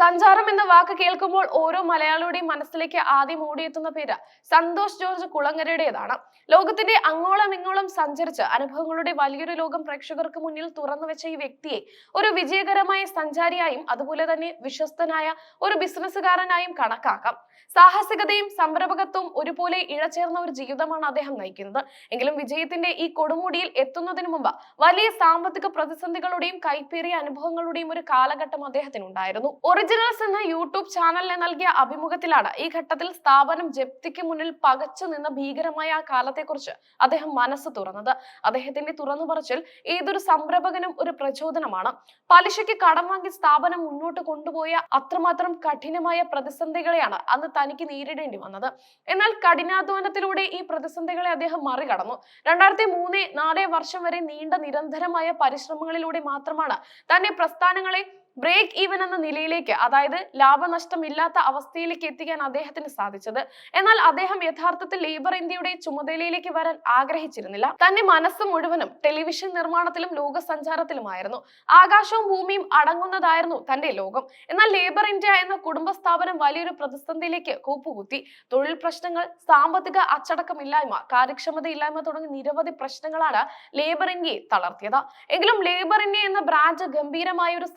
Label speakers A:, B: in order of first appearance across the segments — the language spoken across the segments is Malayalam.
A: സഞ്ചാരം എന്ന വാക്ക് കേൾക്കുമ്പോൾ ഓരോ മലയാളിയുടെയും മനസ്സിലേക്ക് ആദ്യം ഓടിയെത്തുന്ന പേര് സന്തോഷ് ജോർജ് കുളങ്ങരയുടേതാണ്. ലോകത്തിന്റെ അങ്ങോളം ഇങ്ങോളം സഞ്ചരിച്ച് അനുഭവങ്ങളുടെ വലിയൊരു ലോകം പ്രേക്ഷകർക്ക് മുന്നിൽ തുറന്നു വെച്ച ഈ വ്യക്തിയെ ഒരു വിജയകരമായ സഞ്ചാരിയായും അതുപോലെ തന്നെ വിശ്വസ്തനായ ഒരു ബിസിനസ്സുകാരനായും കണക്കാക്കാം. സാഹസികതയും സംരംഭകത്വവും ഒരുപോലെ ഇഴചേർന്ന ഒരു ജീവിതമാണ് അദ്ദേഹം നയിക്കുന്നത്. എങ്കിലും വിജയത്തിന്റെ ഈ കൊടുമുടിയിൽ എത്തുന്നതിന് മുമ്പ് വലിയ സാമ്പത്തിക പ്രതിസന്ധികളുടെയും കൈപ്പേറിയ അനുഭവങ്ങളുടെയും ഒരു കാലഘട്ടം അദ്ദേഹത്തിനുണ്ടായിരുന്നു. ഒറിജിനൽസ് എന്ന യൂട്യൂബ് ചാനലിന് നൽകിയ അഭിമുഖത്തിലാണ് ഈ ഘട്ടത്തിൽ സ്ഥാപനം ജപ്തിക്ക് മുന്നിൽ പകച്ചു നിന്ന ഭീകരമായ ആ കാലത്തെക്കുറിച്ച് അദ്ദേഹം മനസ്സ് തുറന്നത്. അദ്ദേഹത്തിന്റെ തുറന്നു പറച്ചിൽ ഏതൊരു സംരംഭകനും ഒരു പ്രചോദനമാണ്. പലിശയ്ക്ക് കടം വാങ്ങി സ്ഥാപനം മുന്നോട്ട് കൊണ്ടുപോയ അത്രമാത്രം കഠിനമായ പ്രതിസന്ധികളെയാണ് അന്ന് തനിക്ക് നേരിടേണ്ടി വന്നത്. എന്നാൽ കഠിനാധ്വാനത്തിലൂടെ ഈ പ്രതിസന്ധികളെ അദ്ദേഹം മറികടന്നു. രണ്ടായിരത്തി മൂന്ന് നാല് വർഷം വരെ നീണ്ട നിരന്തരമായ പരിശ്രമങ്ങളിലൂടെ മാത്രമാണ് തന്റെ പ്രസ്ഥാനങ്ങളെ ബ്രേക്ക് ഈവൻ എന്ന നിലയിലേക്ക് അതായത് ലാഭനഷ്ടമില്ലാത്ത അവസ്ഥയിലേക്ക് എത്തിക്കാൻ അദ്ദേഹത്തിന് സാധിച്ചത്. എന്നാൽ അദ്ദേഹം യഥാർത്ഥത്തിൽ ലേബർ ഇന്ത്യയുടെ ചുമതലയിലേക്ക് വരാൻ ആഗ്രഹിച്ചിരുന്നില്ല. തന്റെ മനസ്സ് മുഴുവനും ടെലിവിഷൻ നിർമ്മാണത്തിലും ലോകസഞ്ചാരത്തിലുമായിരുന്നു. ആകാശവും ഭൂമിയും അടങ്ങുന്നതായിരുന്നു തന്റെ ലോകം. എന്നാൽ ലേബർ ഇന്ത്യ എന്ന കുടുംബ സ്ഥാപനം വലിയൊരു പ്രതിസന്ധിയിലേക്ക് കൂപ്പുകുത്തി. തൊഴിൽ പ്രശ്നങ്ങൾ സാമ്പത്തിക അച്ചടക്കമില്ലായ്മ കാര്യക്ഷമതയില്ലായ്മ തുടങ്ങി നിരവധി പ്രശ്നങ്ങളാണ് ലേബർ ഇന്ത്യയെ തളർത്തിയത്. എങ്കിലും ലേബർ ഇന്ത്യ എന്ന ബ്രാൻഡ് ഗംഭീരമായ ഒരു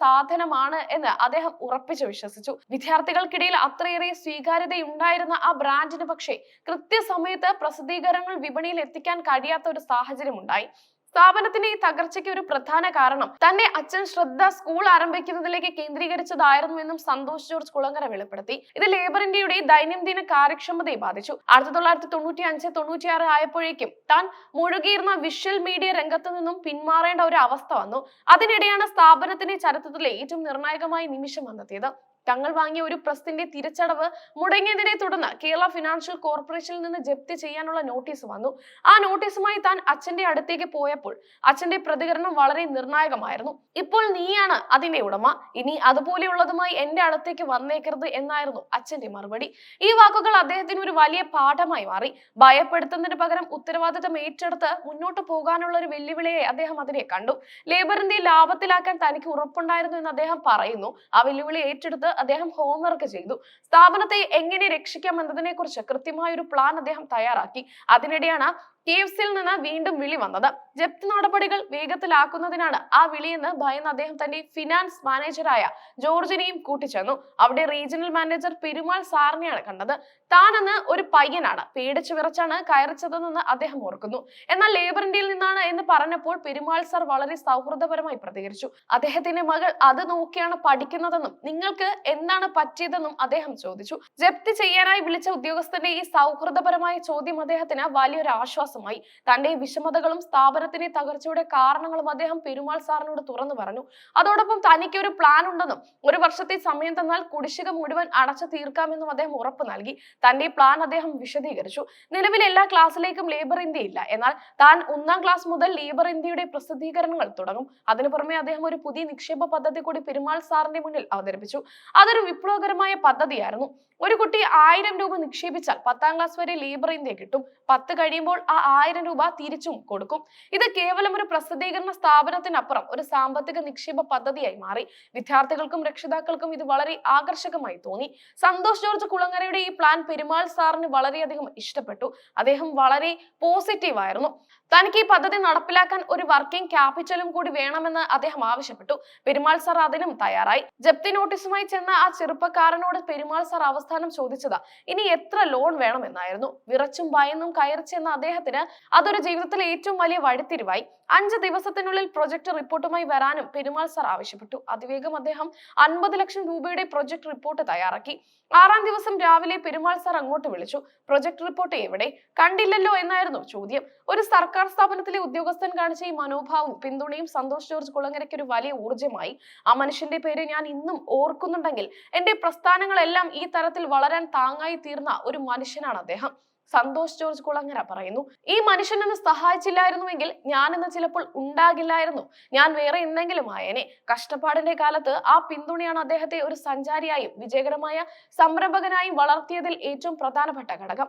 A: സാധനമാണ് എന്ന് അദ്ദേഹം ഉറപ്പിച്ചു വിശ്വസിച്ചു. വിദ്യാർത്ഥികൾക്കിടയിൽ അത്രയേറെ സ്വീകാര്യതയുണ്ടായിരുന്ന ആ ബ്രാൻഡിന് പക്ഷേ കൃത്യസമയത്ത് പ്രസിദ്ധീകരണങ്ങൾ വിപണിയിൽ എത്തിക്കാൻ കഴിയാത്ത ഒരു സാഹചര്യം ഉണ്ടായി സ്ഥാപനത്തിന്റെ ഈ തകർച്ചയ്ക്ക് ഒരു പ്രധാന കാരണം. തന്നെ അച്ഛൻ ശ്രദ്ധ സ്കൂൾ ആരംഭിക്കുന്നതിലേക്ക് കേന്ദ്രീകരിച്ചതായിരുന്നു എന്നും സന്തോഷ് ജോർജ് കുളങ്ങര വെളിപ്പെടുത്തി. ഇത് ലേബർ ഇന്ത്യയുടെ ദൈനംദിന കാര്യക്ഷമതയെ ബാധിച്ചു. ആയിരത്തി തൊള്ളായിരത്തി തൊണ്ണൂറ്റി അഞ്ച് തൊണ്ണൂറ്റിയാറ് ആയപ്പോഴേക്കും താൻ മുഴുകിയിരുന്ന വിഷ്വൽ മീഡിയ രംഗത്ത് നിന്നും പിന്മാറേണ്ട ഒരു അവസ്ഥ വന്നു. അതിനിടെയാണ് സ്ഥാപനത്തിന്റെ ചരിത്രത്തിലെ ഏറ്റവും നിർണായകമായ നിമിഷം വന്നെത്തിയത്. തങ്ങൾ വാങ്ങിയ ഒരു പ്രസിന്റെ തിരിച്ചടവ് മുടങ്ങിയതിനെ തുടർന്ന് കേരള ഫിനാൻഷ്യൽ കോർപ്പറേഷനിൽ നിന്ന് ജപ്തി ചെയ്യാനുള്ള നോട്ടീസ് വന്നു. ആ നോട്ടീസുമായി താൻ അച്ഛന്റെ അടുത്തേക്ക് പോയപ്പോൾ അച്ഛന്റെ പ്രതികരണം വളരെ നിർണായകമായിരുന്നു. ഇപ്പോൾ നീയാണ് അതിന്റെ ഉടമ. ഇനി അതുപോലെയുള്ളതുമായി എന്റെ അടുത്തേക്ക് വന്നേക്കരുത് എന്നായിരുന്നു അച്ഛന്റെ മറുപടി. ഈ വാക്കുകൾ അദ്ദേഹത്തിന് ഒരു വലിയ പാഠമായി മാറി. ഭയപ്പെടുത്തുന്നതിന് പകരം ഉത്തരവാദിത്തം ഏറ്റെടുത്ത് മുന്നോട്ട് പോകാനുള്ള ഒരു വെല്ലുവിളിയെ അദ്ദേഹം അതിനെ കണ്ടു. ലേബറിന്റെ ലാഭത്തിലാക്കാൻ തനിക്ക് ഉറപ്പുണ്ടായിരുന്നു എന്ന് അദ്ദേഹം പറയുന്നു. ആ വെല്ലുവിളി ഏറ്റെടുത്ത് അദ്ദേഹം ഹോംവർക്ക് ചെയ്തു. സ്ഥാപനത്തെ എങ്ങനെ രക്ഷിക്കാം എന്നതിനെ കുറിച്ച് കൃത്യമായ ഒരു പ്ലാൻ അദ്ദേഹം തയ്യാറാക്കി. അതിനിടെയാണ് കെ നിന്ന് വീണ്ടും വിളി വന്നത്. ജപ്തി നടപടികൾ വേഗത്തിലാക്കുന്നതിനാണ് ആ വിളിയെന്ന് ഭയന്ന് അദ്ദേഹം തന്റെ ഫിനാൻസ് മാനേജറായ ജോർജിനെയും കൂട്ടിച്ചെന്നു അവിടെ റീജിയണൽ മാനേജർ പെരുമാൾ സാറിനെയാണ് കണ്ടത്. താനെന്ന് ഒരു പയ്യനാണ്. പേടിച്ചു വിറച്ചാണ് കയറിച്ചതെന്ന് അദ്ദേഹം ഓർക്കുന്നു. എന്നാൽ ലേബർ ഇന്ത്യയിൽ നിന്നാണ് എന്ന് പറഞ്ഞപ്പോൾ പെരുമാൾ സാർ വളരെ സൗഹൃദപരമായി പ്രതികരിച്ചു. അദ്ദേഹത്തിന്റെ മകൾ അത് നോക്കിയാണ് പഠിക്കുന്നതെന്നും നിങ്ങൾക്ക് എന്താണ് പറ്റിയതെന്നും അദ്ദേഹം ചോദിച്ചു. ജപ്തി ചെയ്യാനായി വിളിച്ച ഉദ്യോഗസ്ഥന്റെ ഈ സൗഹൃദപരമായ ചോദ്യം അദ്ദേഹത്തിന് വലിയൊരു ആശ്വാസമായി തന്റെ വിഷമതകളും സ്ഥാപനത്തിന്റെ തകർച്ചയുടെ കാരണങ്ങളും അദ്ദേഹം പെരുമാൾ സാറിനോട് തുറന്നു പറഞ്ഞു. അതോടൊപ്പം തനിക്ക് ഒരു പ്ലാൻ ഉണ്ടെന്നും ഒരു വർഷത്തെ സമയം തന്നാൽ കുടിശ്ശിക മുഴുവൻ അടച്ചു തീർക്കാമെന്നും അദ്ദേഹം ഉറപ്പ് നൽകി. തന്റെ പ്ലാൻ അദ്ദേഹം വിശദീകരിച്ചു. നിലവിൽ എല്ലാ ക്ലാസ്സിലേക്കും ലേബർ ഇന്ത്യ ഇല്ല. എന്നാൽ താൻ ഒന്നാം ക്ലാസ് മുതൽ ലേബർ ഇന്ത്യയുടെ പ്രസിദ്ധീകരണങ്ങൾ തുടങ്ങും. അതിനു പുറമെ അദ്ദേഹം ഒരു പുതിയ നിക്ഷേപ പദ്ധതി കൂടി പെരുമാൾ സാറിന്റെ മുന്നിൽ അവതരിപ്പിച്ചു. അതൊരു വിപ്ലവകരമായ പദ്ധതിയായിരുന്നു. ഒരു കുട്ടി ആയിരം രൂപ നിക്ഷേപിച്ചാൽ പത്താം ക്ലാസ് വരെ ലേബർ ഇന്ത്യ കിട്ടും. പത്ത് കഴിയുമ്പോൾ ആ ആയിരം രൂപ തിരിച്ചും കൊടുക്കും. ഇത് കേവലം ഒരു പ്രസിദ്ധീകരണ സ്ഥാപനത്തിനപ്പുറം ഒരു സാമ്പത്തിക നിക്ഷേപ പദ്ധതിയായി മാറി. വിദ്യാർത്ഥികൾക്കും രക്ഷിതാക്കൾക്കും ഇത് വളരെ ആകർഷകമായി തോന്നി. സന്തോഷ് ജോർജ് കുളങ്ങരയുടെ ഈ പ്ലാൻ പെരുമാൾ സാറിന് വളരെയധികം ഇഷ്ടപ്പെട്ടു. അദ്ദേഹം വളരെ പോസിറ്റീവ് ആയിരുന്നു. തനിക്ക് ഈ പദ്ധതി നടപ്പിലാക്കാൻ ഒരു വർക്കിംഗ് ക്യാപിറ്റലും കൂടി വേണമെന്ന് അദ്ദേഹം ആവശ്യപ്പെട്ടു. പെരുമാൾ സാർ അതിനും തയ്യാറായി. ജപ്തി നോട്ടീസുമായി ചെന്ന ആ ചെറുപ്പക്കാരനോട് പെരുമാൾ സാർ അവസ്ഥാനം ചോദിച്ചത് ഇനി എത്ര ലോൺ വേണമെന്നായിരുന്നു? വിറച്ചും ഭയന്നും കയറിച്ചെന്ന ചെന്ന അദ്ദേഹത്തിന് അതൊരു ജീവിതത്തിലെ ഏറ്റവും വലിയ വഴിത്തിരിവായി. അഞ്ച് ദിവസത്തിനുള്ളിൽ പ്രൊജക്ട് റിപ്പോർട്ടുമായി വരാനും പെരുമാൾ സർ ആവശ്യപ്പെട്ടു. അതിവേഗം അദ്ദേഹം അൻപത് ലക്ഷം രൂപയുടെ പ്രൊജക്ട് റിപ്പോർട്ട് തയ്യാറാക്കി. ആറാം ദിവസം രാവിലെ പെരുമാൾ സർ അങ്ങോട്ട് വിളിച്ചു. പ്രൊജക്ട് റിപ്പോർട്ട് എവിടെ? കണ്ടില്ലല്ലോ എന്നായിരുന്നു ചോദ്യം. ഒരു സർക്കാർ സ്ഥാപനത്തിലെ ഉദ്യോഗസ്ഥൻ കാണിച്ച ഈ മനോഭാവവും പിന്തുണയും സന്തോഷ് ജോർജ് കുളങ്ങരയ്ക്ക് ഒരു വലിയ ഊർജമായി. ആ മനുഷ്യന്റെ പേര് ഞാൻ ഇന്നും ഓർക്കുന്നുണ്ടെങ്കിൽ എന്റെ പ്രസ്ഥാനങ്ങളെല്ലാം ഈ തരത്തിൽ വളരാൻ താങ്ങായി തീർന്ന ഒരു മനുഷ്യനാണ് അദ്ദേഹം. സന്തോഷ് ജോർജ് കുളങ്ങര പറയുന്നു. ഈ മനുഷ്യൻ എന്നെ സഹായിച്ചില്ലായിരുന്നുവെങ്കിൽ ഞാൻ ഇന്ന് ചിലപ്പോൾ ഉണ്ടാകില്ലായിരുന്നു. ഞാൻ വേറെ എന്തെങ്കിലും ആയേനെ. കഷ്ടപ്പാടിന്റെ കാലത്ത് ആ പിന്തുണയാണ് അദ്ദേഹത്തെ ഒരു സഞ്ചാരിയായും വിജയകരമായ സംരംഭകനായും വളർത്തിയതിൽ ഏറ്റവും പ്രധാനപ്പെട്ട ഘടകം.